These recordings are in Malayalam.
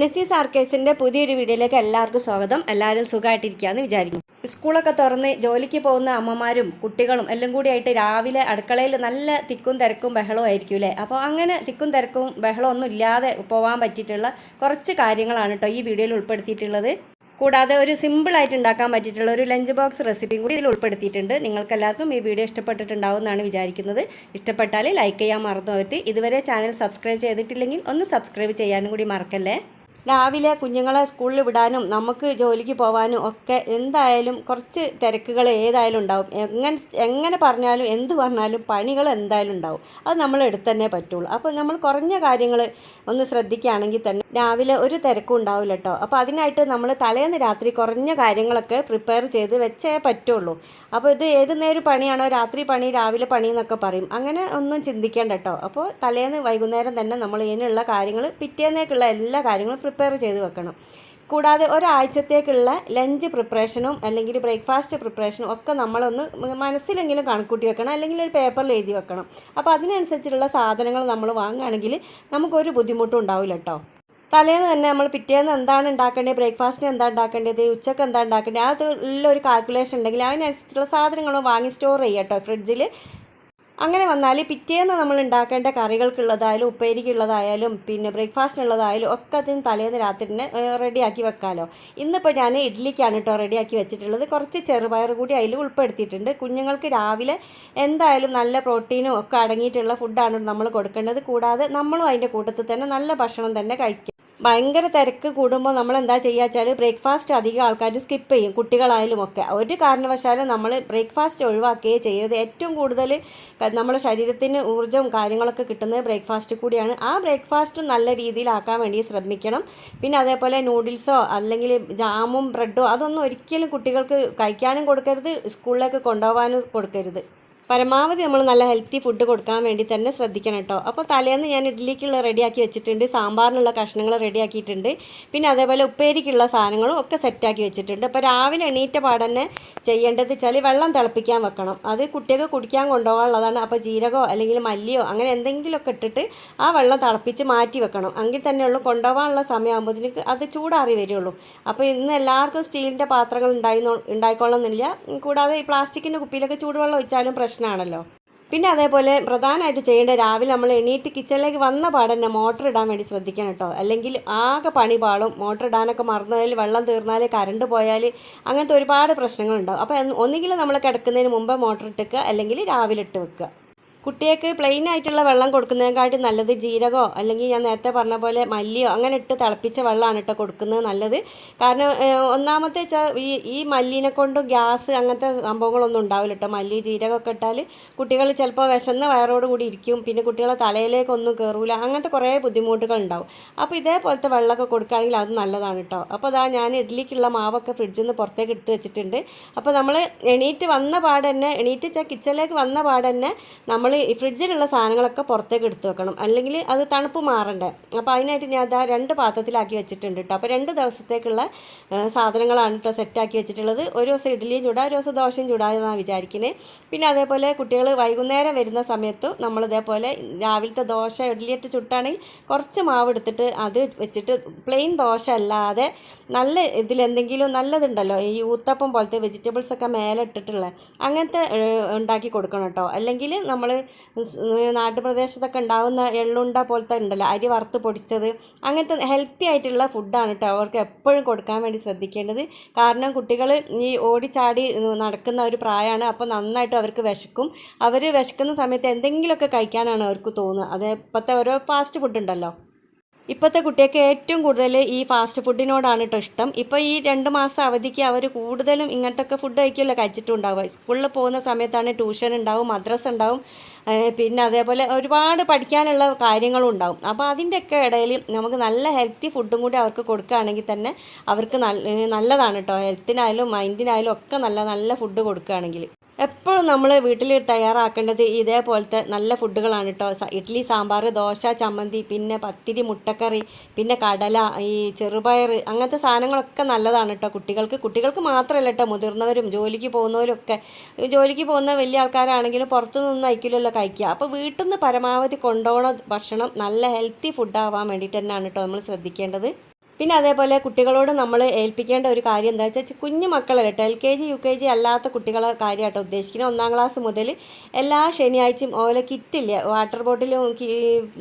നസീസ് ആർക്കേഴ്സിന്റെ പുതിയൊരു വീഡിയോയിലേക്ക് എല്ലാവർക്കും സ്വാഗതം. എല്ലാവരും സുഖമായിട്ടിരിക്കുകയെന്ന് വിചാരിക്കുന്നു. സ്കൂളൊക്കെ തുറന്ന് ജോലിക്ക് പോകുന്ന അമ്മമാരും കുട്ടികളും എല്ലാം കൂടി ആയിട്ട് രാവിലെ അടുക്കളയിൽ നല്ല തിക്കും തിരക്കും ബഹളവും ആയിരിക്കും അല്ലേ? അപ്പോൾ അങ്ങനെ തിക്കും തിരക്കും ബഹളമൊന്നും ഇല്ലാതെ പോകാൻ പറ്റിയിട്ടുള്ള കുറച്ച് കാര്യങ്ങളാണ് കേട്ടോ ഈ വീഡിയോയിൽ ഉൾപ്പെടുത്തിയിട്ടുള്ളത്. കൂടാതെ ഒരു സിമ്പിളായിട്ട് ഉണ്ടാക്കാൻ പറ്റിയിട്ടുള്ള ഒരു ലഞ്ച് ബോക്സ് റെസിപ്പിയും കൂടി ഇതിൽ ഉൾപ്പെടുത്തിയിട്ടുണ്ട്. നിങ്ങൾക്കെല്ലാവർക്കും ഈ വീഡിയോ ഇഷ്ടപ്പെട്ടിട്ടുണ്ടാവും എന്നാണ് വിചാരിക്കുന്നത്. ഇഷ്ടപ്പെട്ടാൽ ലൈക്ക് ചെയ്യാൻ മറന്നു പോയിട്ട് ഇതുവരെ ചാനൽ സബ്സ്ക്രൈബ് ചെയ്തിട്ടില്ലെങ്കിൽ ഒന്ന് സബ്സ്ക്രൈബ് ചെയ്യാനും കൂടി മറക്കല്ലേ? രാവിലെ കുഞ്ഞുങ്ങളെ സ്കൂളിൽ വിടാനും നമുക്ക് ജോലിക്ക് പോകാനും ഒക്കെ എന്തായാലും കുറച്ച് തിരക്കുകൾ ഏതായാലും ഉണ്ടാവും. എങ്ങനെ എങ്ങനെ പറഞ്ഞാലും എന്ത് പറഞ്ഞാലും പണികൾ എന്തായാലും ഉണ്ടാവും. അത് നമ്മൾ എടുത്തന്നെ പറ്റുള്ളൂ. അപ്പോൾ നമ്മൾ കുറഞ്ഞ കാര്യങ്ങൾ ഒന്ന് ശ്രദ്ധിക്കുകയാണെങ്കിൽ തന്നെ രാവിലെ ഒരു തിരക്കും ഉണ്ടാവില്ല കേട്ടോ. അപ്പോൾ അതിനായിട്ട് നമ്മൾ തലേന്ന് രാത്രി കുറഞ്ഞ കാര്യങ്ങളൊക്കെ പ്രിപ്പയർ ചെയ്ത് വെച്ചേ പറ്റുള്ളൂ. അപ്പോൾ ഇത് ഏത് നേരം പണിയാണോ രാത്രി പണി രാവിലെ പണി എന്നൊക്കെ പറയും. അങ്ങനെ ഒന്നും ചിന്തിക്കേണ്ട കേട്ടോ. അപ്പോൾ തലേന്ന് വൈകുന്നേരം തന്നെ നമ്മൾ ഇതിനുള്ള കാര്യങ്ങൾ പിറ്റേന്നേക്കുള്ള എല്ലാ കാര്യങ്ങളും പ്രിപ്പയർ ചെയ്ത് വെക്കണം. കൂടാതെ ഒരാഴ്ചത്തേക്കുള്ള ലഞ്ച് പ്രിപ്പറേഷനും അല്ലെങ്കിൽ ബ്രേക്ക്ഫാസ്റ്റ് പ്രിപ്പറേഷനും ഒക്കെ നമ്മളൊന്ന് മനസ്സിലെങ്കിലും കണക്കൂട്ടി വെക്കണം. അല്ലെങ്കിൽ ഒരു പേപ്പറിൽ എഴുതി വെക്കണം. അപ്പോൾ അതിനനുസരിച്ചുള്ള സാധനങ്ങൾ നമ്മൾ വാങ്ങുകയാണെങ്കിൽ നമുക്കൊരു ബുദ്ധിമുട്ടും ഉണ്ടാവില്ല കേട്ടോ. തലേന്ന് തന്നെ നമ്മൾ പിറ്റേന്ന് എന്താണ് ഉണ്ടാക്കേണ്ടത്? ബ്രേക്ക്ഫാസ്റ്റിന് എന്താ ഉണ്ടാക്കേണ്ടത്? ഉച്ചയ്ക്ക് എന്താ ഉണ്ടാക്കേണ്ടത്? അത് ഉള്ള ഒരു കാൽക്കുലേഷൻ ഉണ്ടെങ്കിൽ അതിനനുസരിച്ചുള്ള സാധനങ്ങൾ വാങ്ങി സ്റ്റോർ ചെയ്യാം കേട്ടോ ഫ്രിഡ്ജിൽ. അങ്ങനെ വന്നാൽ പിറ്റേന്ന് നമ്മൾ ഉണ്ടാക്കേണ്ട കറികൾക്കുള്ളതായാലും ഉപ്പേരിക്കുള്ളതായാലും പിന്നെ ബ്രേക്ക്ഫാസ്റ്റിനുള്ളതായാലും ഒക്കെ അതിന് തലേന്ന് രാത്രി തന്നെ റെഡിയാക്കി വെക്കാമല്ലോ ഇന്നിപ്പോൾ ഞാൻ ഇഡ്ഡലിക്കാണ് കേട്ടോ റെഡിയാക്കി വെച്ചിട്ടുള്ളത്. കുറച്ച് ചെറുപയർ കൂടി അതിൽ ഉൾപ്പെടുത്തിയിട്ടുണ്ട്. കുഞ്ഞുങ്ങൾക്ക് രാവിലെ എന്തായാലും നല്ല പ്രോട്ടീനും ഒക്കെ അടങ്ങിയിട്ടുള്ള ഫുഡാണ് നമ്മൾ കൊടുക്കേണ്ടത്. കൂടാതെ നമ്മളും അതിന്റെ കൂട്ടത്തിൽ തന്നെ നല്ല ഭക്ഷണം തന്നെ കഴിക്കും ഭയങ്കര തിരക്ക് കൂടുമ്പോൾ നമ്മൾ എന്താ ചെയ്യുക വെച്ചാൽ ബ്രേക്ക്ഫാസ്റ്റ് അധികം ആൾക്കാർ സ്കിപ്പ് ചെയ്യും കുട്ടികളായാലും ഒക്കെ. ഒരു കാരണവശാലും നമ്മൾ ബ്രേക്ക്ഫാസ്റ്റ് ഒഴിവാക്കുകയേ ചെയ്യരുത്. ഏറ്റവും കൂടുതൽ നമ്മുടെ ശരീരത്തിന് ഊർജവും കാര്യങ്ങളൊക്കെ കിട്ടുന്നത് ബ്രേക്ക്ഫാസ്റ്റ് കൂടിയാണ്. ആ ബ്രേക്ക്ഫാസ്റ്റ് നല്ല രീതിയിലാക്കാൻ വേണ്ടി ശ്രമിക്കണം. പിന്നെ അതേപോലെ നൂഡിൽസോ അല്ലെങ്കിൽ ജാമും ബ്രെഡോ അതൊന്നും ഒരിക്കലും കുട്ടികൾക്ക് കഴിക്കാനും കൊടുക്കരുത് സ്കൂളിലേക്ക് കൊണ്ടുപോകാനും കൊടുക്കരുത്. പരമാവധി നമ്മൾ നല്ല ഹെൽത്തി ഫുഡ് കൊടുക്കാൻ വേണ്ടി തന്നെ ശ്രദ്ധിക്കണം കേട്ടോ. അപ്പോൾ തലേന്ന് ഞാൻ ഇഡ്ഡലിക്കുള്ള റെഡിയാക്കി വെച്ചിട്ടുണ്ട് സാമ്പാറിനുള്ള കഷ്ണങ്ങൾ റെഡിയാക്കിയിട്ടുണ്ട് പിന്നെ അതേപോലെ ഉപ്പേരിക്കുള്ള സാധനങ്ങളും ഒക്കെ സെറ്റാക്കി വെച്ചിട്ടുണ്ട്. അപ്പോൾ രാവിലെ എണീറ്റ പാടന്നെ ചെയ്യേണ്ടത് വെച്ചാൽ വെള്ളം തിളപ്പിക്കാൻ വെക്കണം. അത് കുട്ടികൾക്ക് കുടിക്കാൻ കൊണ്ടുപോകാനുള്ളതാണ്. അപ്പോൾ ജീരകോ അല്ലെങ്കിൽ മല്ലിയോ അങ്ങനെ എന്തെങ്കിലുമൊക്കെ ഇട്ടിട്ട് ആ വെള്ളം തിളപ്പിച്ച് മാറ്റി വെക്കണം. എങ്കിൽ തന്നെയുള്ളൂ കൊണ്ടുപോകാനുള്ള സമയമാകുമ്പോഴത്തേക്ക് അത് ചൂടാറി വരുള്ളൂ. അപ്പോൾ ഇന്ന് എല്ലാവർക്കും സ്റ്റീലിന്റെ പാത്രങ്ങൾ ഉണ്ടായി ഉണ്ടായിക്കൊള്ളണമെന്നില്ല. കൂടാതെ ഈ പ്ലാസ്റ്റിക്കിന്റെ കുപ്പിയിലൊക്കെ ചൂടുവെള്ളം ഒഴിച്ചാലും പ്രശ്നമാണല്ലോ പിന്നെ അതേപോലെ പ്രധാനമായിട്ട് ചെയ്യേണ്ട രാവിലെ നമ്മൾ എണീറ്റ് കിച്ചണിലേക്ക് വന്ന പാടന്നെ മോട്ടർ ഇടാൻ വേണ്ടി ശ്രദ്ധിക്കണം കേട്ടോ. അല്ലെങ്കിൽ ആകെ പണി പാളും. മോട്ടർ ഇടാനൊക്കെ മറന്നതിൽ വെള്ളം തീർന്നാൽ കറണ്ട് പോയാൽ അങ്ങനത്തെ ഒരുപാട് പ്രശ്നങ്ങളുണ്ടാവും. അപ്പോൾ ഒന്നുകിൽ നമ്മൾ കിടക്കുന്നതിന് മുമ്പ് മോട്ടർ വെക്കുക അല്ലെങ്കിൽ രാവിലെ ഇട്ട് വെക്കുക കുട്ടികൾക്ക് പ്ലെയിൻ ആയിട്ടുള്ള വെള്ളം കൊടുക്കുന്നതിനെക്കാട്ടി നല്ലത് ജീരകമോ അല്ലെങ്കിൽ ഞാൻ നേരത്തെ പറഞ്ഞ പോലെ മല്ലിയോ അങ്ങനെ ഇട്ട് തിളപ്പിച്ച വെള്ളമാണ് കേട്ടോ കൊടുക്കുന്നത് നല്ലത്. കാരണം ഒന്നാമത്തെ വെച്ചാൽ ഈ ഈ മല്ലിനെ കൊണ്ടും ഗ്യാസ് അങ്ങനത്തെ സംഭവങ്ങളൊന്നും ഉണ്ടാവില്ല കേട്ടോ. മല്ലി ജീരകമൊക്കെ ഇട്ടാൽ കുട്ടികൾ ചിലപ്പോൾ വിശന്ന വയറോട് കൂടി ഇരിക്കും. പിന്നെ കുട്ടികളെ തലയിലേക്കൊന്നും കയറൂല അങ്ങനത്തെ കുറേ ബുദ്ധിമുട്ടുകൾ ഉണ്ടാവും. അപ്പോൾ ഇതേപോലത്തെ വെള്ളമൊക്കെ കൊടുക്കുകയാണെങ്കിൽ അത് നല്ലതാണ് കേട്ടോ. അപ്പോൾ അതാ ഞാൻ ഇഡ്ഡലിക്കുള്ള മാവൊക്കെ ഫ്രിഡ്ജിൽ നിന്ന് പുറത്തേക്ക് എടുത്ത് വെച്ചിട്ടുണ്ട്. അപ്പോൾ നമ്മൾ എണീറ്റ് വന്ന പാടന്നെ എണീറ്റ് വെച്ചാൽ കിച്ചണിലേക്ക് വന്ന പാടന്നെ നമ്മൾ ഈ ഫ്രിഡ്ജിലുള്ള സാധനങ്ങളൊക്കെ പുറത്തേക്ക് എടുത്ത് വെക്കണം. അല്ലെങ്കിൽ അത് തണുപ്പ് മാറണ്ടേ. അപ്പോൾ അതിനായിട്ട് ഞാൻ അതാ രണ്ട് പാത്രത്തിലാക്കി വെച്ചിട്ടുണ്ട് കേട്ടോ അപ്പോൾ രണ്ട് ദിവസത്തേക്കുള്ള സാധനങ്ങളാണ് കേട്ടോ സെറ്റാക്കി വെച്ചിട്ടുള്ളത്. ഒരു ദിവസം ഇഡ്ഡലിയും ചൂടാ ഒരു ദിവസം ദോശയും ചൂടാന്നാണ് വിചാരിക്കുന്നത് പിന്നെ അതേപോലെ കുട്ടികൾ വൈകുന്നേരം വരുന്ന സമയത്ത് നമ്മൾ ഇതേപോലെ രാവിലത്തെ ദോശ ഇഡ്ഡലിയിട്ട് ചുട്ടാണെങ്കിൽ കുറച്ച് മാവ് എടുത്തിട്ട് അത് വെച്ചിട്ട് പ്ലെയിൻ ദോശ അല്ലാതെ നല്ല ഇതിലെന്തെങ്കിലും നല്ലതുണ്ടല്ലോ. ഈ ഊത്തപ്പം പോലത്തെ വെജിറ്റബിൾസ് ഒക്കെ മേലെ ഇട്ടിട്ടുള്ള അങ്ങനത്തെ ഉണ്ടാക്കി കൊടുക്കണം കേട്ടോ അല്ലെങ്കിൽ നമ്മൾ നാട്ടുപ്രദേശത്തൊക്കെ ഉണ്ടാകുന്ന എള്ളുണ്ട പോലത്തെ ഉണ്ടല്ലോ അരി വറുത്ത് പൊടിച്ചത്. അങ്ങനത്തെ ഹെൽത്തി ആയിട്ടുള്ള ഫുഡാണ് കേട്ടോ അവർക്ക് എപ്പോഴും കൊടുക്കാൻ വേണ്ടി ശ്രദ്ധിക്കേണ്ടത്. കാരണം കുട്ടികൾ ഈ ഓടിച്ചാടി നടക്കുന്ന ഒരു പ്രായമാണ് അപ്പോൾ നന്നായിട്ട് അവർക്ക് വിശക്കും. അവർ വിശക്കുന്ന സമയത്ത് എന്തെങ്കിലുമൊക്കെ കഴിക്കാനാണ് അവർക്ക് തോന്നുക. അത് ഇപ്പോഴത്തെ ഓരോ ഫാസ്റ്റ് ഫുഡ് ഉണ്ടല്ലോ. ഇപ്പോഴത്തെ കുട്ടിയൊക്കെ ഏറ്റവും കൂടുതൽ ഈ ഫാസ്റ്റ് ഫുഡിനോടാണ് കേട്ടോ ഇഷ്ടം. ഇപ്പോൾ ഈ രണ്ട് മാസം അവധിക്ക് അവർ കൂടുതലും ഇങ്ങനത്തെ ഫുഡ് കഴിക്കുമല്ലോ കഴിച്ചിട്ടുണ്ടാവുക. സ്കൂളിൽ പോകുന്ന സമയത്താണ് ട്യൂഷൻ ഉണ്ടാവും മദ്രസ ഉണ്ടാവും പിന്നെ അതേപോലെ ഒരുപാട് പഠിക്കാനുള്ള കാര്യങ്ങളും ഉണ്ടാവും. അപ്പോൾ അതിന്റെയൊക്കെ ഇടയിൽ നമുക്ക് നല്ല ഹെൽത്തി ഫുഡും കൂടി അവർക്ക് കൊടുക്കുകയാണെങ്കിൽ തന്നെ അവർക്ക് നല്ലതാണ് കേട്ടോ ഹെൽത്തിനായാലും മൈൻഡിനായാലും ഒക്കെ നല്ല നല്ല ഫുഡ് കൊടുക്കുകയാണെങ്കിൽ. എപ്പോഴും നമ്മൾ വീട്ടിൽ തയ്യാറാക്കേണ്ടത് ഇതേപോലത്തെ നല്ല ഫുഡുകളാണ് കേട്ടോ ഇഡ്ഡലി സാമ്പാർ ദോശ ചമ്മന്തി പിന്നെ പത്തിരി മുട്ടക്കറി പിന്നെ കടല ഈ ചെറുപയർ അങ്ങനത്തെ സാധനങ്ങളൊക്കെ നല്ലതാണ് കേട്ടോ കുട്ടികൾക്ക്. കുട്ടികൾക്ക് മാത്രമല്ല കേട്ടോ മുതിർന്നവരും ജോലിക്ക് പോകുന്നവരും ഒക്കെ ജോലിക്ക് പോകുന്ന വലിയ ആൾക്കാരാണെങ്കിലും പുറത്തു നിന്ന് അയക്കില്ലല്ലോ കഴിക്കുക. അപ്പോൾ വീട്ടിൽ നിന്ന് പരമാവധി കൊണ്ടോണ ഭക്ഷണം നല്ല ഹെൽത്തി ഫുഡ് ആവാൻ വേണ്ടിയിട്ട് തന്നെയാണ് കേട്ടോ നമ്മൾ ശ്രദ്ധിക്കേണ്ടത്. പിന്നെ അതേപോലെ കുട്ടികളോട് നമ്മൾ ഏൽപ്പിക്കേണ്ട ഒരു കാര്യം എന്താ വെച്ചാൽ കുഞ്ഞു മക്കളെ കേട്ടോ L K G U K G അല്ലാത്ത കുട്ടികളെ കാര്യമായിട്ടോ ഉദ്ദേശിക്കുന്നത്. ഒന്നാം ക്ലാസ് മുതൽ എല്ലാ ശനിയാഴ്ചയും ഓലെ കിറ്റില്ല വാട്ടർ ബോട്ടിലും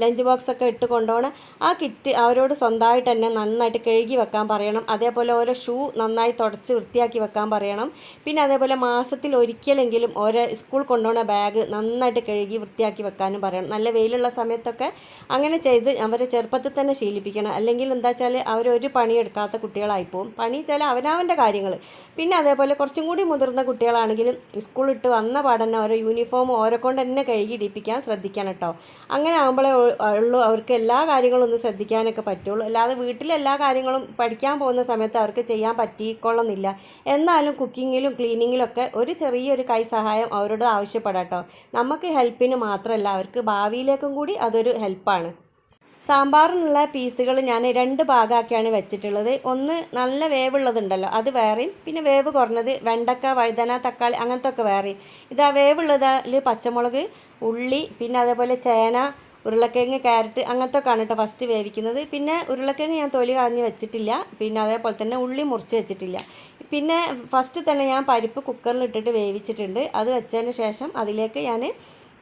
ലഞ്ച് ബോക്സ് ഒക്കെ ഇട്ട് കൊണ്ടുപോകണം ആ കിറ്റ് അവരോട് സ്വന്തമായിട്ട് തന്നെ നന്നായിട്ട് കഴുകി വെക്കാൻ പറയണം. അതേപോലെ ഓരോ ഷൂ നന്നായി തുടച്ച് വൃത്തിയാക്കി വെക്കാൻ പറയണം. പിന്നെ അതേപോലെ മാസത്തിൽ ഒരിക്കലെങ്കിലും ഓരോ സ്കൂൾ കൊണ്ടുപോകുന്ന ബാഗ് നന്നായിട്ട് കഴുകി വൃത്തിയാക്കി വെക്കാനും പറയണം. നല്ല വെയിലുള്ള സമയത്തൊക്കെ അങ്ങനെ ചെയ്ത് അവരെ ചെറുപ്പത്തിൽ തന്നെ ശീലിപ്പിക്കണം. അല്ലെങ്കിൽ എന്താ വെച്ചാൽ അവരൊരു പണിയെടുക്കാത്ത കുട്ടികളായിപ്പോവും. പണി ചില അവനവന്റെ കാര്യങ്ങൾ പിന്നെ അതേപോലെ കുറച്ചും കൂടി മുതിർന്ന കുട്ടികളാണെങ്കിലും സ്കൂളിട്ട് വന്ന പാടന്നെ ഓരോ യൂണിഫോം ഓരോ കൊണ്ട് തന്നെ കഴുകി ഇടിപ്പിക്കാൻ കേട്ടോ അങ്ങനെ ആകുമ്പോഴേ ഉള്ളൂ. അവർക്ക് എല്ലാ കാര്യങ്ങളും ഒന്ന് ശ്രദ്ധിക്കാനൊക്കെ പറ്റുള്ളൂ. അല്ലാതെ വീട്ടിലെ എല്ലാ കാര്യങ്ങളും പഠിക്കാൻ പോകുന്ന സമയത്ത് അവർക്ക് ചെയ്യാൻ പറ്റിക്കൊള്ളുന്നില്ല. എന്നാലും കുക്കിങ്ങിലും ക്ലീനിങ്ങിലൊക്കെ ഒരു ചെറിയൊരു കൈ സഹായം അവരോട് ആവശ്യപ്പെടാം കേട്ടോ നമുക്ക് ഹെൽപ്പിന് മാത്രമല്ല അവർക്ക് ഭാവിയിലേക്കും കൂടി അതൊരു ഹെൽപ്പാണ് സാമ്പാറിനുള്ള പീസുകൾ ഞാൻ രണ്ട് ഭാഗമാക്കിയാണ് വെച്ചിട്ടുള്ളത്. ഒന്ന് നല്ല വേവുള്ളതുണ്ടല്ലോ അത് വേറെയും പിന്നെ വേവ് കുറഞ്ഞത് വെണ്ടക്ക വഴുതന തക്കാളി അങ്ങനത്തെ ഒക്കെ വേറെയും. ഇതാ വേവുള്ളതിൽ പച്ചമുളക് ഉള്ളി പിന്നെ അതേപോലെ ചേന ഉരുളക്കിഴങ്ങ് ക്യാരറ്റ് അങ്ങനത്തെ ഒക്കെയാണ് കേട്ടോ ഫസ്റ്റ് വേവിക്കുന്നത്. പിന്നെ ഉരുളക്കിഴങ്ങ് ഞാൻ തൊലി കളഞ്ഞ് വെച്ചിട്ടില്ല. പിന്നെ അതേപോലെ തന്നെ ഉള്ളി മുറിച്ച് വെച്ചിട്ടില്ല. പിന്നെ ഫസ്റ്റ് തന്നെ ഞാൻ പരിപ്പ് കുക്കറിൽ ഇട്ടിട്ട് വേവിച്ചിട്ടുണ്ട്. അത് വെച്ചതിന് ശേഷം അതിലേക്ക് ഞാൻ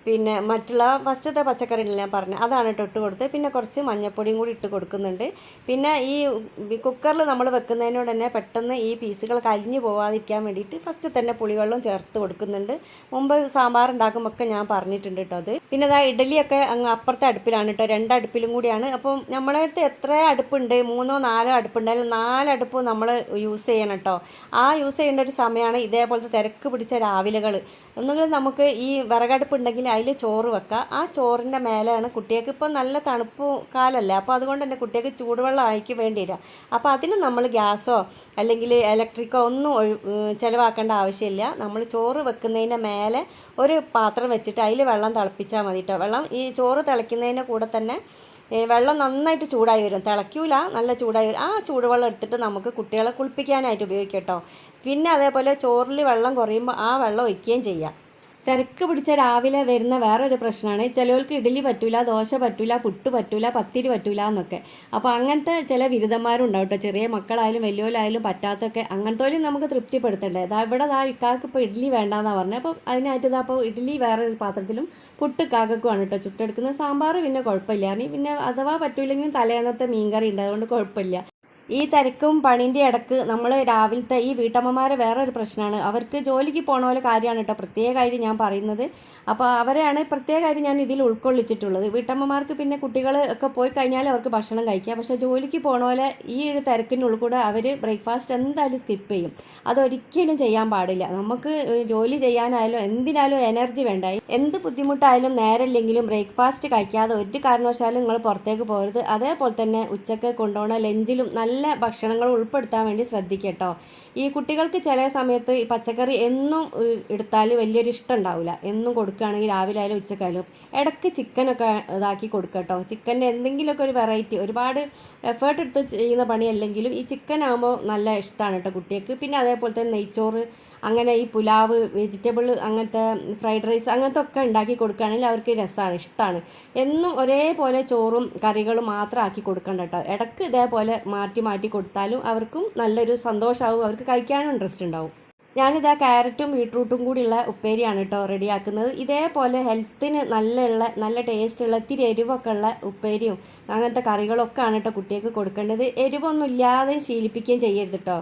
പിന്നെ മറ്റുള്ള ഫസ്റ്റത്തെ പച്ചക്കറി ഞാൻ പറഞ്ഞു അതാണ് ഇട്ട് ഇട്ട് കൊടുത്തത്. പിന്നെ കുറച്ച് മഞ്ഞപ്പൊടിയും കൂടി ഇട്ട് കൊടുക്കുന്നുണ്ട്. പിന്നെ ഈ കുക്കറിൽ നമ്മൾ വെക്കുന്നതിനോട് തന്നെ പെട്ടെന്ന് ഈ പീസുകൾ കരിഞ്ഞു പോവാതിരിക്കാൻ വേണ്ടിയിട്ട് ഫസ്റ്റ് തന്നെ പുളിവെള്ളം ചേർത്ത് കൊടുക്കുന്നുണ്ട്. മുമ്പ് സാമ്പാർ ഉണ്ടാക്കുമ്പോൾ ഒക്കെ ഞാൻ പറഞ്ഞിട്ടുണ്ട് കേട്ടോ അത്. പിന്നെ ഇതാ ഇഡലിയൊക്കെ അങ്ങ് അപ്പുറത്തെ അടുപ്പിലാണ് കേട്ടോ. രണ്ടടുപ്പിലും കൂടിയാണ്. അപ്പം നമ്മളെ അടുത്ത് എത്ര അടുപ്പുണ്ട്? മൂന്നോ നാലോ അടുപ്പുണ്ട്. നാല് അടുപ്പ് നമ്മൾ യൂസ് ചെയ്യണം കേട്ടോ. ആ യൂസ് ചെയ്യേണ്ട ഒരു സമയമാണ് ഇതേപോലത്തെ തിരക്ക് പിടിച്ച രാവിലകൾ ഒന്നുകിൽ നമുക്ക് ഈ വിറകടുപ്പ് ഉണ്ടെങ്കിൽ അതിൽ ചോറ് വെക്കുക. ആ ചോറിന്റെ മേലെയാണ് കുട്ടികൾക്ക് ഇപ്പോൾ നല്ല തണുപ്പ് കാലമല്ലേ. അപ്പോൾ അതുകൊണ്ട് തന്നെ കുട്ടികൾക്ക് ചൂടുവെള്ളം അയക്ക് വേണ്ടി വരിക. അപ്പോൾ അതിന് നമ്മൾ ഗ്യാസോ അല്ലെങ്കിൽ ഇലക്ട്രിക്കോ ഒന്നും ചിലവാക്കേണ്ട ആവശ്യമില്ല. നമ്മൾ ചോറ് വെക്കുന്നതിന്റെ മേലെ ഒരു പാത്രം വെച്ചിട്ട് അതിൽ വെള്ളം തിളപ്പിച്ചാൽ മതി കേട്ടോ വെള്ളം ഈ ചോറ് തിളയ്ക്കുന്നതിന്റെ കൂടെ തന്നെ വെള്ളം നന്നായിട്ട് ചൂടായി വരും. തിളയ്ക്കൂല നല്ല ചൂടായി വരും. ആ ചൂടുവെള്ളം എടുത്തിട്ട് നമുക്ക് കുട്ടികളെ കുളിപ്പിക്കാനായിട്ട് ഉപയോഗിക്കാം കേട്ടോ പിന്നെ അതേപോലെ ചോറിൽ വെള്ളം കുറയുമ്പോൾ ആ വെള്ളം ഒഴിക്കുകയും ചെയ്യാം. തിരക്ക് പിടിച്ച രാവിലെ വരുന്ന വേറൊരു പ്രശ്നമാണ്. ചിലവർക്ക് ഇഡലി പറ്റൂല ദോശ പറ്റൂല പുട്ട് പറ്റൂല പത്തിരി പറ്റൂല എന്നൊക്കെ. അപ്പോൾ അങ്ങനത്തെ ചില ബിരുദന്മാരുണ്ടാവും കേട്ടോ ചെറിയ മക്കളായാലും വലിയവരായാലും പറ്റാത്തൊക്കെ അങ്ങനത്തോലും നമുക്ക് തൃപ്തിപ്പെടുത്തണ്ടേ. ഇതാ ഇവിടെ ദാ ഇക്കാർക്ക് ഇപ്പോൾ ഇഡ്ഡലി വേണ്ടാന്നാണ് പറഞ്ഞത് അപ്പോൾ അതിനായിട്ട് ഇതാ അപ്പോൾ ഇഡ്ഡലി വേറൊരു പാത്രത്തിലും പുട്ട് കാക്കക്കുമാണ് കേട്ടോ ചുട്ടെടുക്കുന്നത് സാമ്പാർ പിന്നെ കുഴപ്പമില്ല. പിന്നെ അഥവാ പറ്റൂലെങ്കിലും തലേന്നത്തെ മീൻകറി ഉണ്ട് അതുകൊണ്ട് കുഴപ്പമില്ല. ഈ തിരക്കും പണിന്റെ ഇടയ്ക്ക് നമ്മൾ രാവിലത്തെ ഈ വീട്ടമ്മമാരെ വേറൊരു പ്രശ്നമാണ് അവർക്ക് ജോലിക്ക് പോണ പോലെ കാര്യമാണ് കേട്ടോ. പ്രത്യേക കാര്യം ഞാൻ പറയുന്നത്. അപ്പോൾ അവരെയാണ് പ്രത്യേക കാര്യം ഞാൻ ഇതിൽ ഉൾക്കൊള്ളിച്ചിട്ടുള്ളത്. വീട്ടമ്മമാർക്ക് പിന്നെ കുട്ടികൾ ഒക്കെ പോയി കഴിഞ്ഞാൽ അവർക്ക് ഭക്ഷണം കഴിക്കാം. പക്ഷേ ജോലിക്ക് പോണ പോലെ ഈ ഒരു തിരക്കിനുള്ളിൽ കൂടെ അവർ ബ്രേക്ക്ഫാസ്റ്റ് എന്തായാലും സ്കിപ്പ് ചെയ്യും. അതൊരിക്കലും ചെയ്യാൻ പാടില്ല. നമുക്ക് ജോലി ചെയ്യാനായാലും എന്തിനായാലും എനർജി വേണ്ട എന്ത് ബുദ്ധിമുട്ടായാലും നേരമില്ലെങ്കിലും ബ്രേക്ക്ഫാസ്റ്റ് കഴിക്കാതെ ഒരു കാരണവശാലും നിങ്ങൾ പുറത്തേക്ക് പോകരുത്. അതേപോലെ തന്നെ ഉച്ചയ്ക്ക് കൊണ്ടുപോകുന്ന ലഞ്ചിലും നല്ല ഭക്ഷണങ്ങൾ ഉൾപ്പെടുത്താൻ വേണ്ടി ശ്രദ്ധിക്കട്ടോ ഈ കുട്ടികൾക്ക് ചില സമയത്ത് ഈ പച്ചക്കറി എന്നും എടുത്താൽ വലിയൊരു ഇഷ്ടം ഉണ്ടാവില്ല എന്നും കൊടുക്കുകയാണെങ്കിൽ രാവിലെ ആയാലും ഉച്ചക്കായാലും ഇടയ്ക്ക് ചിക്കനൊക്കെ ഇതാക്കി കൊടുക്കട്ടോ ചിക്കന്റെ എന്തെങ്കിലുമൊക്കെ ഒരു വെറൈറ്റി ഒരുപാട് എഫേർട്ട് എടുത്ത് ചെയ്യുന്ന പണിയല്ലെങ്കിലും ഈ ചിക്കൻ ആകുമ്പോൾ നല്ല ഇഷ്ടമാണ് കേട്ടോ കുട്ടികൾക്ക്. പിന്നെ അതേപോലെ തന്നെ നെയ്ച്ചോറ് അങ്ങനെ ഈ പുലാവ് വെജിറ്റബിൾ അങ്ങനത്തെ ഫ്രൈഡ് റൈസ് അങ്ങനത്തെ ഒക്കെ ഉണ്ടാക്കി കൊടുക്കുകയാണെങ്കിൽ അവർക്ക് രസമാണ് ഇഷ്ടമാണ്. എന്നും ഒരേപോലെ ചോറും കറികളും മാത്രം ആക്കി കൊടുക്കണ്ട കേട്ടോ ഇടയ്ക്ക് ഇതേപോലെ മാറ്റി മാറ്റി കൊടുത്താലും അവർക്കും നല്ലൊരു സന്തോഷമാവും അവർക്ക് കഴിക്കാനും ഇൻട്രസ്റ്റ് ഉണ്ടാവും. ഞാനിതാ ക്യാരറ്റും ബീട്രൂട്ടും കൂടിയുള്ള ഉപ്പേരിയാണ് കേട്ടോ റെഡിയാക്കുന്നത്. ഇതേപോലെ ഹെൽത്തിന് നല്ലുള്ള നല്ല ടേസ്റ്റുള്ള ഇത്തിരി എരിവൊക്കെ ഉള്ള ഉപ്പേരിയും അങ്ങനത്തെ കറികളൊക്കെ ആണ് കേട്ടോ കുട്ടികൾക്ക് കൊടുക്കേണ്ടത്. എരിവൊന്നും ഇല്ലാതെ ശീലിപ്പിക്കുകയും ചെയ്യരുത് കേട്ടോ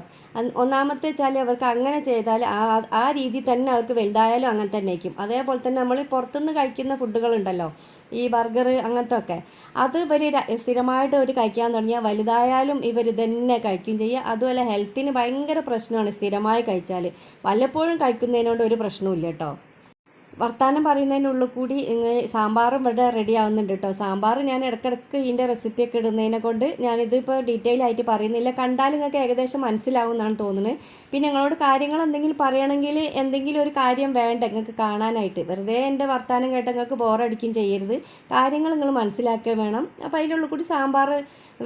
ഒന്നാമത്തെ വെച്ചാൽ അവർക്ക് അങ്ങനെ ചെയ്താൽ ആ ആ രീതി തന്നെ അവർക്ക് വലുതായാലും അങ്ങനെ തന്നെ ആയിരിക്കും അതേപോലെ തന്നെ നമ്മൾ പുറത്തുനിന്ന് കഴിക്കുന്ന ഫുഡുകളുണ്ടല്ലോ. ഈ ബർഗർ അങ്ങനത്തെ ഒക്കെ അത് ഇവർ സ്ഥിരമായിട്ട് അവർ കഴിക്കാൻ തുടങ്ങിയാൽ വലുതായാലും ഇവർ ഇതന്നെ കഴിക്കുകയും ചെയ്യുക അതുപോലെ ഹെൽത്തിന് ഭയങ്കര പ്രശ്നമാണ് സ്ഥിരമായി കഴിച്ചാൽ വല്ലപ്പോഴും കഴിക്കുന്നതിനോട് ഒരു പ്രശ്നവും ഇല്ല കേട്ടോ. വർത്തമാനം പറയുന്നതിനുള്ളിൽ കൂടി ഇങ്ങനെ സാമ്പാറും ഇവിടെ റെഡി ആവുന്നുണ്ട് കേട്ടോ സാമ്പാർ ഞാൻ ഇടയ്ക്കിടയ്ക്ക് ഇതിന്റെ റെസിപ്പിയൊക്കെ ഇടുന്നതിനെ കൊണ്ട് ഞാനിതിപ്പോൾ ഡീറ്റെയിൽ ആയിട്ട് പറയുന്നില്ല. കണ്ടാൽ നിങ്ങൾക്ക് ഏകദേശം മനസ്സിലാവും എന്നാണ് തോന്നുന്നത്. പിന്നെ നിങ്ങളോട് കാര്യങ്ങൾ എന്തെങ്കിലും പറയണമെങ്കിൽ എന്തെങ്കിലും ഒരു കാര്യം വേണ്ട നിങ്ങൾക്ക് കാണാനായിട്ട്. വെറുതെ എന്റെ വർത്തമാനം കേട്ട് നിങ്ങൾക്ക് ബോറടിക്കും ചെയ്യരുത്. കാര്യങ്ങൾ നിങ്ങൾ മനസ്സിലാക്കുക വേണം. അപ്പോൾ അതിനുള്ളിൽ കൂടി സാമ്പാർ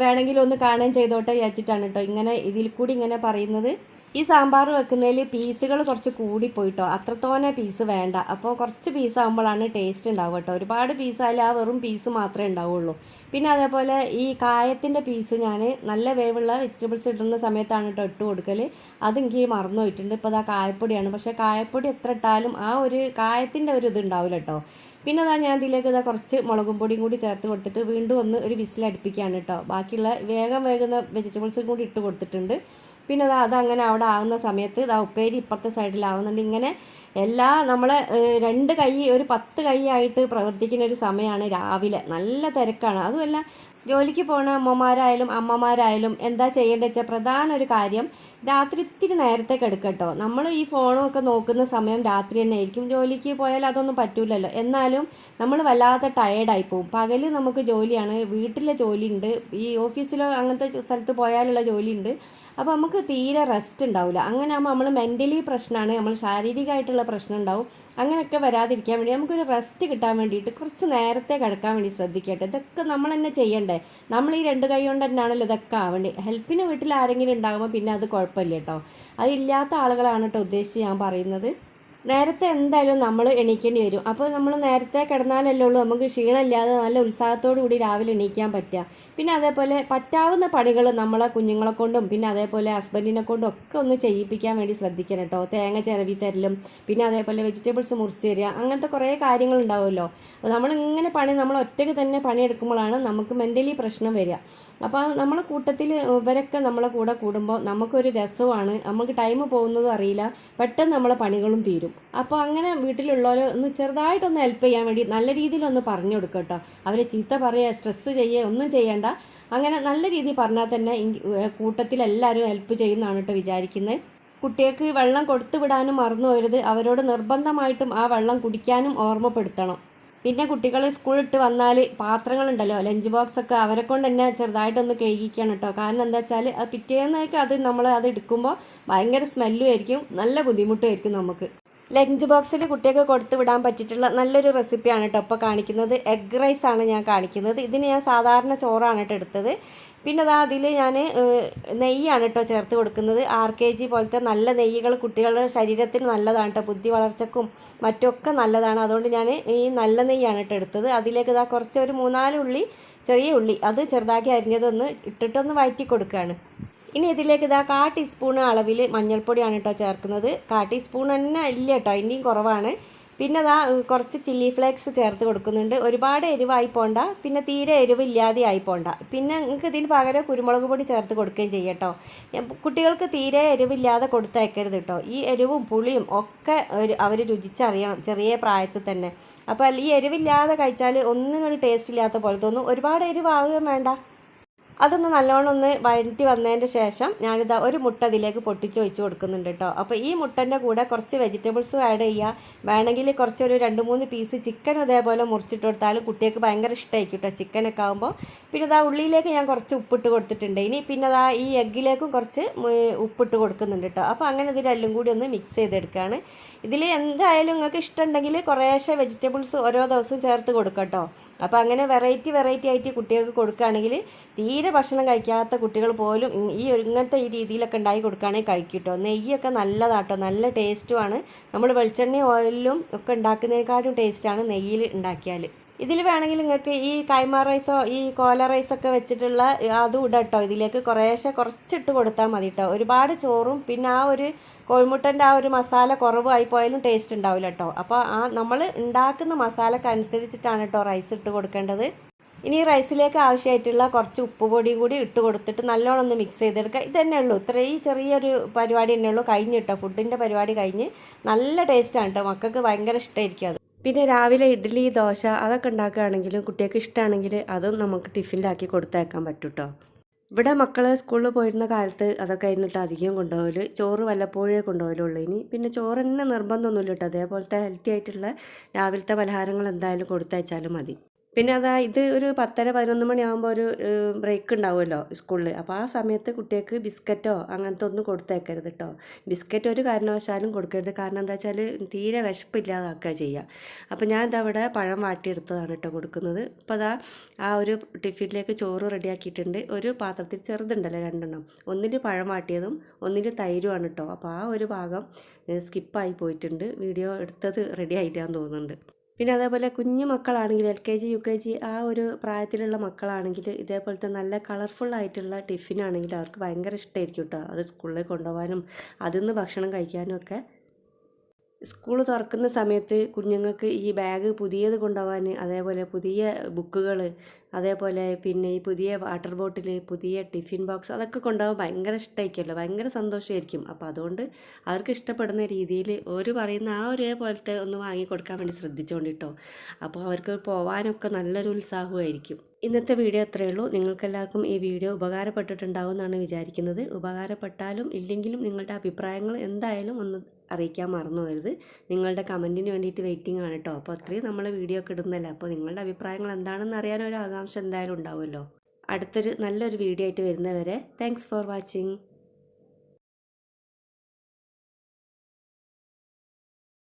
വേണമെങ്കിൽ ഒന്ന് കാണുകയും ചെയ്തോട്ടെ വിചാരിച്ചിട്ടാണ് കേട്ടോ ഇങ്ങനെ ഇതിൽ കൂടി ഇങ്ങനെ പറയുന്നത്. ഈ സാമ്പാർ വെക്കുന്നതിൽ പീസുകൾ കുറച്ച് കൂടിപ്പോയിട്ടോ. അത്രത്തോനെ പീസ് വേണ്ട. അപ്പോൾ കുറച്ച് പീസ് ആകുമ്പോഴാണ് ടേസ്റ്റ് ഉണ്ടാവുക കേട്ടോ. ഒരുപാട് പീസായാലും ആ വെറും പീസ് മാത്രമേ ഉണ്ടാവുള്ളൂ. പിന്നെ അതേപോലെ ഈ കായത്തിന്റെ പീസ് ഞാൻ നല്ല വേവുള്ള വെജിറ്റബിൾസ് ഇടുന്ന സമയത്താണ് കേട്ടോ ഇട്ട് കൊടുക്കൽ അതെനിക്ക് മറന്നു പോയിട്ടുണ്ട്. ഇപ്പോൾ അതാ കായപ്പൊടിയാണ്. പക്ഷേ കായപ്പൊടി എത്ര ഇട്ടാലും ആ ഒരു കായത്തിന്റെ ഒരു ഇത് ഉണ്ടാവില്ല കേട്ടോ. പിന്നെ അതാ ഞാൻ ഇതിലേക്ക് ഇതാ കുറച്ച് മുളകും പൊടിയും കൂടി ചേർത്ത് കൊടുത്തിട്ട് വീണ്ടും ഒന്ന് ഒരു വിസിൽ അടുപ്പിക്കുകയാണ് കേട്ടോ. ബാക്കിയുള്ള വേഗം വേകുന്ന വെജിറ്റബിൾസും കൂടി ഇട്ട് കൊടുത്തിട്ടുണ്ട്. പിന്നെ അത് അതങ്ങനെ അവിടെ ആകുന്ന സമയത്ത് ഇതാ ഉപ്പേരി ഇപ്പുറത്തെ സൈഡിലാവുന്നുണ്ട് ഇങ്ങനെ എല്ലാ നമ്മളെ രണ്ട് കൈ ഒരു പത്ത് കൈയായിട്ട് പ്രവർത്തിക്കുന്ന ഒരു സമയമാണ് രാവിലെ. നല്ല തിരക്കാണ്. അതുമല്ല ജോലിക്ക് പോണ അമ്മമാരായാലും അമ്മമാരായാലും എന്താ ചെയ്യേണ്ടത് വെച്ചാൽ പ്രധാന ഒരു കാര്യം രാത്രി ഇത്തിരി നേരത്തെ കിടക്കട്ടോ നമ്മൾ ഈ ഫോണും ഒക്കെ നോക്കുന്ന സമയം രാത്രി തന്നെ ആയിരിക്കും. ജോലിക്ക് പോയാൽ അതൊന്നും പറ്റൂലല്ലോ. എന്നാലും നമ്മൾ വല്ലാതെ ടയേർഡായി പോകും പകൽ നമുക്ക് ജോലിയാണ്. വീട്ടിലെ ജോലിയുണ്ട്. ഈ ഓഫീസിലോ അങ്ങനത്തെ സ്ഥലത്ത് പോയാലുള്ള ജോലിയുണ്ട്. അപ്പോൾ നമുക്ക് തീരെ റെസ്റ്റ് ഉണ്ടാവില്ല അങ്ങനെ ആകുമ്പോൾ നമ്മൾ മെന്റലി പ്രശ്നമാണ് നമ്മൾ ശാരീരികമായിട്ടുള്ള പ്രശ്നം ഉണ്ടാവും അങ്ങനെയൊക്കെ വരാതിരിക്കാൻ വേണ്ടി നമുക്കൊരു റെസ്റ്റ് കിട്ടാൻ വേണ്ടിയിട്ട് കുറച്ച് നേരത്തെ കിടക്കാൻ വേണ്ടി ശ്രദ്ധിക്കട്ടെ. ഇതൊക്കെ നമ്മൾ തന്നെ ചെയ്യണ്ടേ? നമ്മൾ ഈ രണ്ട് കൈ കൊണ്ട് തന്നെയാണല്ലോ ഇതൊക്കെ ആവേണ്ടി? ഹെൽപ്പിന് വീട്ടിൽ ആരെങ്കിലും ഉണ്ടാകുമ്പോൾ പിന്നെ അത് കുഴപ്പമില്ല കേട്ടോ അതില്ലാത്ത ആളുകളാണ് കേട്ടോ ഉദ്ദേശിച്ച് ഞാൻ പറയുന്നത്. നേരത്തെ എന്തായാലും നമ്മൾ എണീക്കേണ്ടി വരും. അപ്പോൾ നമ്മൾ നേരത്തെ കിടന്നാലല്ലേ ഉള്ളൂ. നമുക്ക് ക്ഷീണമില്ലാതെ നല്ല ഉത്സാഹത്തോടു കൂടി രാവിലെ എണീക്കാൻ പറ്റുക. പിന്നെ അതേപോലെ പറ്റാവുന്ന പണികൾ നമ്മളെ കുഞ്ഞുങ്ങളെ കൊണ്ടും പിന്നെ അതേപോലെ ഹസ്ബൻഡിനെ കൊണ്ടും ഒക്കെ ഒന്ന് ചെയ്യിപ്പിക്കാൻ വേണ്ടി ശ്രദ്ധിക്കണം കേട്ടോ തേങ്ങ ചിരവി തരലും പിന്നെ അതേപോലെ വെജിറ്റബിൾസ് മുറിച്ച് തരിക അങ്ങനത്തെ കുറേ കാര്യങ്ങളുണ്ടാവുമല്ലോ അപ്പോൾ നമ്മളിങ്ങനെ പണി നമ്മൾ ഒറ്റയ്ക്ക് തന്നെ പണിയെടുക്കുമ്പോഴാണ് നമുക്ക് മെന്റലി പ്രശ്നം വരിക. അപ്പോൾ നമ്മളെ കൂട്ടത്തിൽ ഇവരൊക്കെ നമ്മളെ കൂടെ കൂടുമ്പോൾ നമുക്കൊരു രസമാണ്. നമുക്ക് ടൈം പോകുന്നതും അറിയില്ല. പെട്ടെന്ന് നമ്മളെ പണികളും തീരും. അപ്പോൾ അങ്ങനെ വീട്ടിലുള്ളവർ ഒന്ന് ചെറുതായിട്ടൊന്ന് ഹെൽപ്പ് ചെയ്യാൻ വേണ്ടി നല്ല രീതിയിലൊന്ന് പറഞ്ഞു കൊടുക്കുക കേട്ടോ. അവരെ ചീത്ത പറയുക സ്ട്രെസ്സ് ചെയ്യുക ഒന്നും ചെയ്യേണ്ട. അങ്ങനെ നല്ല രീതിയിൽ പറഞ്ഞാൽ തന്നെ കൂട്ടത്തിൽ എല്ലാവരും ഹെൽപ്പ് ചെയ്യുന്നതാണ് കേട്ടോ വിചാരിക്കുന്നത് കുട്ടികൾക്ക് വെള്ളം കൊടുത്തു വിടാനും മറന്നു പോരുത് അവരോട് നിർബന്ധമായിട്ടും ആ വെള്ളം കുടിക്കാനും ഓർമ്മപ്പെടുത്തണം. പിന്നെ കുട്ടികൾ സ്കൂളിട്ട് വന്നാൽ പാത്രങ്ങളുണ്ടല്ലോ ലഞ്ച് ബോക്സ് ഒക്കെ അവരെ കൊണ്ട് തന്നെ ചെറുതായിട്ടൊന്ന് കഴുകിക്കണം കേട്ടോ. കാരണം എന്താ വെച്ചാൽ അത് പിറ്റേന്നേക്ക് അത് നമ്മൾ അത് എടുക്കുമ്പോൾ ഭയങ്കര സ്മെല്ലും ആയിരിക്കും നല്ല ബുദ്ധിമുട്ടും ആയിരിക്കും നമുക്ക്. ലഞ്ച് ബോക്സിൽ കുട്ടിയൊക്കെ കൊടുത്തു വിടാൻ പറ്റിയിട്ടുള്ള നല്ലൊരു റെസിപ്പിയാണ് കേട്ടോ ഇപ്പോൾ കാണിക്കുന്നത്. എഗ് റൈസ് ആണ് ഞാൻ കാണിക്കുന്നത്. ഇതിന് ഞാൻ സാധാരണ ചോറാണ് കേട്ടോ എടുത്തത്. പിന്നെ അതാ അതിൽ ഞാൻ നെയ്യാണ് കേട്ടോ ചേർത്ത് കൊടുക്കുന്നത്. ആർ കെ ജി പോലത്തെ നല്ല നെയ്യുകൾ കുട്ടികളുടെ ശരീരത്തിന് നല്ലതാണ് കേട്ടോ. ബുദ്ധി വളർച്ചക്കും മറ്റൊക്കെ നല്ലതാണ്. അതുകൊണ്ട് ഞാൻ ഈ നല്ല നെയ്യാണ് കേട്ടോ എടുത്തത്. അതിലേക്ക് ഇതാ കുറച്ച് ഒരു മൂന്നാൽ ഉള്ളി ചെറിയ ഉള്ളി. അത് ചെറുതാക്കി അരിഞ്ഞതൊന്ന് ഇട്ടിട്ടൊന്ന് വഴറ്റി കൊടുക്കുകയാണ് ഇനി ഇതിലേക്ക് ഇതാ കാ ടീസ്പൂൺ അളവിൽ മഞ്ഞൾപ്പൊടിയാണ് കേട്ടോ ചേർക്കുന്നത്. കാ ടീസ്പൂൺ തന്നെ ഇല്ല കേട്ടോ ഇനിയും കുറവാണ്. പിന്നെ അതാ കുറച്ച് ചില്ലി ഫ്ലേക്സ് ചേർത്ത് കൊടുക്കുന്നുണ്ട്. ഒരുപാട് എരിവായി പോണ്ട പിന്നെ തീരെ എരിവ് ഇല്ലാതെ ആയി പോണ്ട. പിന്നെ നിങ്ങൾക്ക് ഇതിന് പകരം കുരുമുളക് പൊടി ചേർത്ത് കൊടുക്കുകയും ചെയ്യട്ടോ കുട്ടികൾക്ക് തീരെ എരിവില്ലാതെ കൊടുത്തയക്കരുത് കേട്ടോ. ഈ എരിവും പുളിയും ഒക്കെ അവർ രുചിച്ചറിയണം ചെറിയ പ്രായത്തിൽ തന്നെ. അപ്പോൾ ഈ എരിവില്ലാതെ കഴിച്ചാൽ ഒന്നിനൊരു ടേസ്റ്റ് ഇല്ലാത്ത പോലെ തോന്നും. ഒരുപാട് എരിവാകുകയും വേണ്ട. അതൊന്ന് നല്ലോണം ഒന്ന് വഴറ്റി വന്നതിന്റെ ശേഷം ഞാനിതാ ഒരു മുട്ട അതിലേക്ക് പൊട്ടിച്ച് ഒഴിച്ച് കൊടുക്കുന്നുണ്ട് കേട്ടോ അപ്പോൾ ഈ മുട്ടന്റെ കൂടെ കുറച്ച് വെജിറ്റബിൾസും ആഡ് ചെയ്യുക വേണമെങ്കിൽ കുറച്ചൊരു രണ്ട് മൂന്ന് പീസ് ചിക്കൻ അതേപോലെ മുറിച്ചിട്ട് കൊടുത്താലും കുട്ടികൾക്ക് ഭയങ്കര ഇഷ്ടമായിരിക്കും കേട്ടോ ചിക്കനൊക്കെ ആകുമ്പോൾ പിന്നെ ഇതാ ഉള്ളിയിലേക്ക് ഞാൻ കുറച്ച് ഉപ്പിട്ട് കൊടുത്തിട്ടുണ്ട്. ഇനി പിന്നെ അതാ ഈ എഗ്ഗിലേക്കും കുറച്ച് ഉപ്പിട്ട് കൊടുക്കുന്നുണ്ട് കേട്ടോ അപ്പോൾ അങ്ങനെ ഇതിലെല്ലാം കൂടി ഒന്ന് മിക്സ് ചെയ്തെടുക്കുകയാണ് ഇതിൽ എന്തായാലും നിങ്ങൾക്ക് ഇഷ്ടമുണ്ടെങ്കിൽ കുറേശ്ശെ വെജിറ്റബിൾസ് ഓരോ ദിവസവും ചേർത്ത് കൊടുക്കാം കേട്ടോ അപ്പോൾ അങ്ങനെ വെറൈറ്റി വെറൈറ്റി ആയിട്ട് കുട്ടികൾക്ക് കൊടുക്കുകയാണെങ്കിൽ തീരെ ഭക്ഷണം കഴിക്കാത്ത കുട്ടികൾ പോലും ഈ ഇങ്ങനത്തെ ഈ രീതിയിലൊക്കെ ഉണ്ടായി കൊടുക്കുകയാണെങ്കിൽ കഴിക്കും കേട്ടോ നെയ്യൊക്കെ നല്ലതാട്ടോ. നല്ല ടേസ്റ്റുമാണ് നമ്മൾ വെളിച്ചെണ്ണയും ഓയിലും ഒക്കെ ഉണ്ടാക്കുന്നതിനെക്കാട്ടും ടേസ്റ്റാണ് നെയ്യിൽ ഉണ്ടാക്കിയാൽ ഇതിൽ വേണമെങ്കിൽ നിങ്ങൾക്ക് ഈ കൈമ റൈസോ ഈ കോല റൈസൊക്കെ വെച്ചിട്ടുള്ള അതും ഇടാം കേട്ടോ. ഇതിലേക്ക് കുറേശ്ശെ കുറച്ചിട്ട് കൊടുത്താൽ മതി കേട്ടോ. ഒരുപാട് ചോറും പിന്നെ ആ ഒരു കോഴിമുട്ടന്റെ ആ ഒരു മസാല കുറവായി പോയാലും ടേസ്റ്റ് ഉണ്ടാവില്ല കേട്ടോ. അപ്പോൾ ആ നമ്മൾ ഉണ്ടാക്കുന്ന മസാലക്ക് അനുസരിച്ചിട്ടാണ് കേട്ടോ റൈസ് ഇട്ട് കൊടുക്കേണ്ടത്. ഇനി റൈസിലേക്ക് ആവശ്യമായിട്ടുള്ള കുറച്ച് ഉപ്പ് പൊടിയും കൂടി ഇട്ട് കൊടുത്തിട്ട് നല്ലോണം ഒന്ന് മിക്സ് ചെയ്തെടുക്കുക. ഇത് തന്നെ ഉള്ളൂ. ഇത്രയും ചെറിയൊരു പരിപാടി തന്നെ ഉള്ളൂ. കഴിഞ്ഞ് കേട്ടോ. ഫുഡിന്റെ പരിപാടി കഴിഞ്ഞ് നല്ല ടേസ്റ്റാണ് കേട്ടോ. മക്കൾക്ക് ഭയങ്കര ഇഷ്ടമായിരിക്കും അത്. പിന്നെ രാവിലെ ഇഡ്ഡലി ദോശ അതൊക്കെ ഉണ്ടാക്കുകയാണെങ്കിലും കുട്ടികൾക്ക് ഇഷ്ടമാണെങ്കിൽ അതും നമുക്ക് ടിഫിനിലാക്കി കൊടുത്തേക്കാൻ പറ്റും കേട്ടോ ഇവിടെ മക്കൾ സ്കൂളിൽ പോയിരുന്ന കാലത്ത് അതൊക്കെ ആയിരുന്നിട്ട് അധികം കൊണ്ടുപോകൽ ചോറ് വല്ലപ്പോഴേ കൊണ്ടുപോകലുള്ളൂ. ഇനി പിന്നെ ചോറ് തന്നെ നിർബന്ധമൊന്നുമില്ല കേട്ടോ അതേപോലത്തെ ഹെൽത്തി ആയിട്ടുള്ള രാവിലത്തെ പലഹാരങ്ങൾ എന്തായാലും കൊടുത്തയച്ചാലും മതി. പിന്നെ അതാ ഇത് ഒരു പത്തര പതിനൊന്ന് മണിയാകുമ്പോൾ ഒരു ബ്രേക്ക് ഉണ്ടാവുമല്ലോ സ്കൂളിൽ അപ്പോൾ ആ സമയത്ത് കുട്ടികൾക്ക് ബിസ്ക്കറ്റോ അങ്ങനത്തെ ഒന്നും കൊടുത്തേക്കരുത് കേട്ടോ ബിസ്ക്കറ്റ് ഒരു കാരണവശാലും കൊടുക്കരുത്. കാരണം എന്താ വെച്ചാൽ തീരെ വിശപ്പില്ലാതാക്കുക ചെയ്യുക അപ്പോൾ ഞാൻ ഇതവിടെ പഴം വാട്ടിയെടുത്തതാണ് കേട്ടോ കൊടുക്കുന്നത്. അപ്പോൾ അതാ ആ ഒരു ടിഫിനിലേക്ക് ചോറ് റെഡിയാക്കിയിട്ടുണ്ട്. ഒരു പാത്രത്തിൽ ചെറുതുണ്ടല്ലോ രണ്ടെണ്ണം. ഒന്നിൽ പഴം വാട്ടിയതും ഒന്നിൽ തൈരുമാണ് കേട്ടോ അപ്പോൾ ആ ഒരു ഭാഗം സ്കിപ്പായി പോയിട്ടുണ്ട്. വീഡിയോ എടുത്തത് റെഡി ആയിട്ടാന്ന് തോന്നുന്നുണ്ട്. പിന്നെ അതേപോലെ കുഞ്ഞു മക്കളാണെങ്കിൽ L K G U K G ആ ഒരു പ്രായത്തിലുള്ള മക്കളാണെങ്കിൽ ഇതേപോലത്തെ നല്ല കളർഫുൾ ആയിട്ടുള്ള ടിഫിനാണെങ്കിൽ അവർക്ക് ഭയങ്കര ഇഷ്ടമായിരിക്കും കേട്ടോ അത് സ്കൂളിൽ കൊണ്ടുപോകാനും അതിൽ നിന്ന് ഭക്ഷണം കഴിക്കാനും ഒക്കെ. സ്കൂൾ തുറക്കുന്ന സമയത്ത് കുഞ്ഞുങ്ങൾക്ക് ഈ ബാഗ് പുതിയത് കൊണ്ടുപോകാൻ അതേപോലെ പുതിയ ബുക്കുകൾ അതേപോലെ പിന്നെ ഈ പുതിയ വാട്ടർ ബോട്ടിൽ പുതിയ ടിഫിൻ ബോക്സ് അതൊക്കെ കൊണ്ടുപോകാൻ ഭയങ്കര ഇഷ്ടമായിരിക്കുമല്ലോ. ഭയങ്കര സന്തോഷമായിരിക്കും. അപ്പോൾ അതുകൊണ്ട് അവർക്ക് ഇഷ്ടപ്പെടുന്ന രീതിയിൽ ഒരു പറയുന്ന ആ ഒരേപോലത്തെ ഒന്ന് വാങ്ങി കൊടുക്കാൻ വേണ്ടി ശ്രദ്ധിച്ചുകൊണ്ടിട്ടോ അപ്പോൾ അവർക്ക് പോകാനൊക്കെ നല്ലൊരു ഉത്സാഹമായിരിക്കും. ഇന്നത്തെ വീഡിയോ അത്രയേ ഉള്ളൂ. നിങ്ങൾക്കെല്ലാവർക്കും ഈ വീഡിയോ ഉപകാരപ്പെട്ടിട്ടുണ്ടാവും എന്നാണ് വിചാരിക്കുന്നത്. ഉപകാരപ്പെട്ടാലും ഇല്ലെങ്കിലും നിങ്ങളുടെ അഭിപ്രായങ്ങൾ എന്തായാലും ഒന്ന് അറിയിക്കാൻ മറന്നു വരുത് നിങ്ങളുടെ കമന്റിന് വേണ്ടിയിട്ട് വെയിറ്റിംഗ് ആണ് കേട്ടോ. അപ്പോൾ അത്രയും നമ്മൾ വീഡിയോ ഒക്കെ ഇടുന്നല്ല അപ്പോൾ നിങ്ങളുടെ അഭിപ്രായങ്ങൾ എന്താണെന്ന് അറിയാൻ ഒരു ആകാംക്ഷ എന്തായാലും ഉണ്ടാവുമല്ലോ. അടുത്തൊരു നല്ലൊരു വീഡിയോ ആയിട്ട് വരുന്നവരെ താങ്ക്സ് ഫോർ വാച്ചിങ്